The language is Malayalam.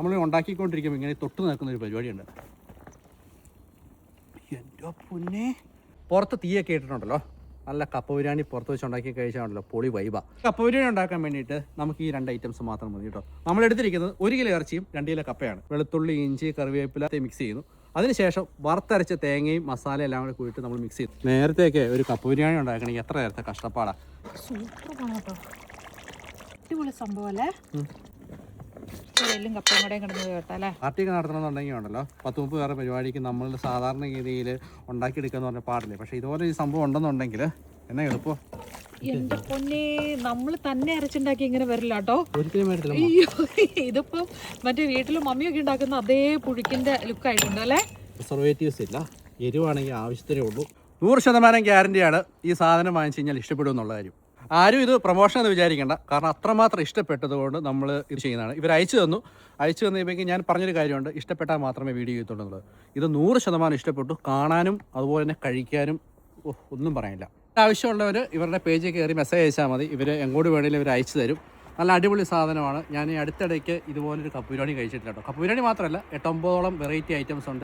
നമ്മൾ ഉണ്ടാക്കിക്കൊണ്ടിരിക്കുമ്പോൾ ഇങ്ങനെ തൊട്ട് നിൽക്കുന്ന ഒരു പരിപാടിയുണ്ട്. എന്റെ പൊന്നെ. പുറത്ത് തീയൊക്കെ ഇട്ടിട്ടുണ്ടല്ലോ. നല്ല കപ്പ ബിരിയാണി പുറത്ത് വെച്ച് ഉണ്ടാക്കി കഴിച്ചാണല്ലോ പൊളി വൈബ കപ്പ ബിരിയാണി ഉണ്ടാക്കാൻ വേണ്ടിയിട്ട് നമുക്ക് ഈ രണ്ട് ഐറ്റംസ് മാത്രം മതി കേട്ടോ. നമ്മൾ എടുത്തിരിക്കുന്നത് ഒരു കിലോ ഇറച്ചിയും രണ്ട് കിലോ കപ്പയാണ്. വെളുത്തുള്ളി ഇഞ്ചി കറിവേപ്പില മിക്സ് ചെയ്യുന്നു. അതിനുശേഷം വറുത്തരച്ച തേങ്ങയും മസാല എല്ലാം കൂടി കൂടിയിട്ട് നമ്മൾ മിക്സ് ചെയ്തു. നേരത്തെയൊക്കെ ഒരു കപ്പ ബിരിയാണി ഉണ്ടാക്കണമെങ്കിൽ എത്ര നേരത്തെ കഷ്ടപ്പാടാണ് സൂപ്പർ അടിപൊളി സംഭവം അല്ലേ? എല്ലും കപ്പയും കൂടെയും കിടന്ന് കേട്ടോ അല്ലേ പാർട്ടിയൊക്കെ നടത്തണമെന്നുണ്ടെങ്കിൽ ഉണ്ടല്ലോ പത്ത് മുപ്പത് വേറെ പരിപാടിക്ക് നമ്മൾ സാധാരണ രീതിയിൽ ഉണ്ടാക്കിയെടുക്കുക എന്ന് പാടില്ല? പാടില്ലേ പക്ഷേ ഇതുപോലെ ഈ സംഭവം ഉണ്ടെന്നുണ്ടെങ്കിൽ എന്നാ എളുപ്പം? എന്റെ പൊന്നെ നമ്മൾ തന്നെ അരച്ചുണ്ടാക്കി ഇങ്ങനെ വരില്ല കേട്ടോ. ഇതിപ്പം മറ്റേ വീട്ടിൽ മമ്മിയൊക്കെ ഉണ്ടാക്കുന്ന അതേ പുഴുക്കിന്റെ ലുക്ക് ആയിട്ടുണ്ട് അല്ലേ? പ്രിസർവേറ്റീവ്സ് ഇല്ല. എരിവാണെങ്കിൽ ആവശ്യത്തിനേ ഉള്ളൂ. നൂറ് ശതമാനം ഗ്യാരണ്ടിയാണ് ഈ സാധനം വാങ്ങിച്ചു കഴിഞ്ഞാൽ ഇഷ്ടപ്പെടും എന്നുള്ള കാര്യം. ആരും ഇത് പ്രൊമോഷൻ എന്ന് വിചാരിക്കേണ്ട. കാരണം അത്രമാത്രം ഇഷ്ടപ്പെട്ടതുകൊണ്ട് നമ്മൾ ഇത് ചെയ്യുന്നതാണ്. ഇവർ അയച്ചു തന്നു. അയച്ചു തന്നപ്പോഴേക്കും ഞാൻ പറഞ്ഞൊരു കാര്യമുണ്ട്. ഇഷ്ടപ്പെട്ടാൽ മാത്രമേ വീഡിയോ ചെയ്തിട്ടുള്ളൂ ഇത് നൂറ് ശതമാനം ഇഷ്ടപ്പെട്ടു. കാണാനും അതുപോലെ തന്നെ കഴിക്കാനും ഒന്നും പറയാനില്ല. ആവശ്യമുള്ളവർ ഇവരുടെ പേജിൽ കയറി മെസ്സേജ് അയച്ചാൽ മതി. ഇവർ എങ്ങോട്ട് വേണമെങ്കിലും ഇവർ അയച്ചു തരും. നല്ല അടിപൊളി സാധനമാണ്. ഞാൻ അടുത്തിടയ്ക്ക് ഇതുപോലൊരു കപ്പ് ബിരിയാണി കഴിച്ചിട്ടില്ല കേട്ടോ. കപ്പ് ബിരിയാണി മാത്രമല്ല എട്ടൊമ്പതോളം വെറൈറ്റി ഐറ്റംസ് ഉണ്ട്.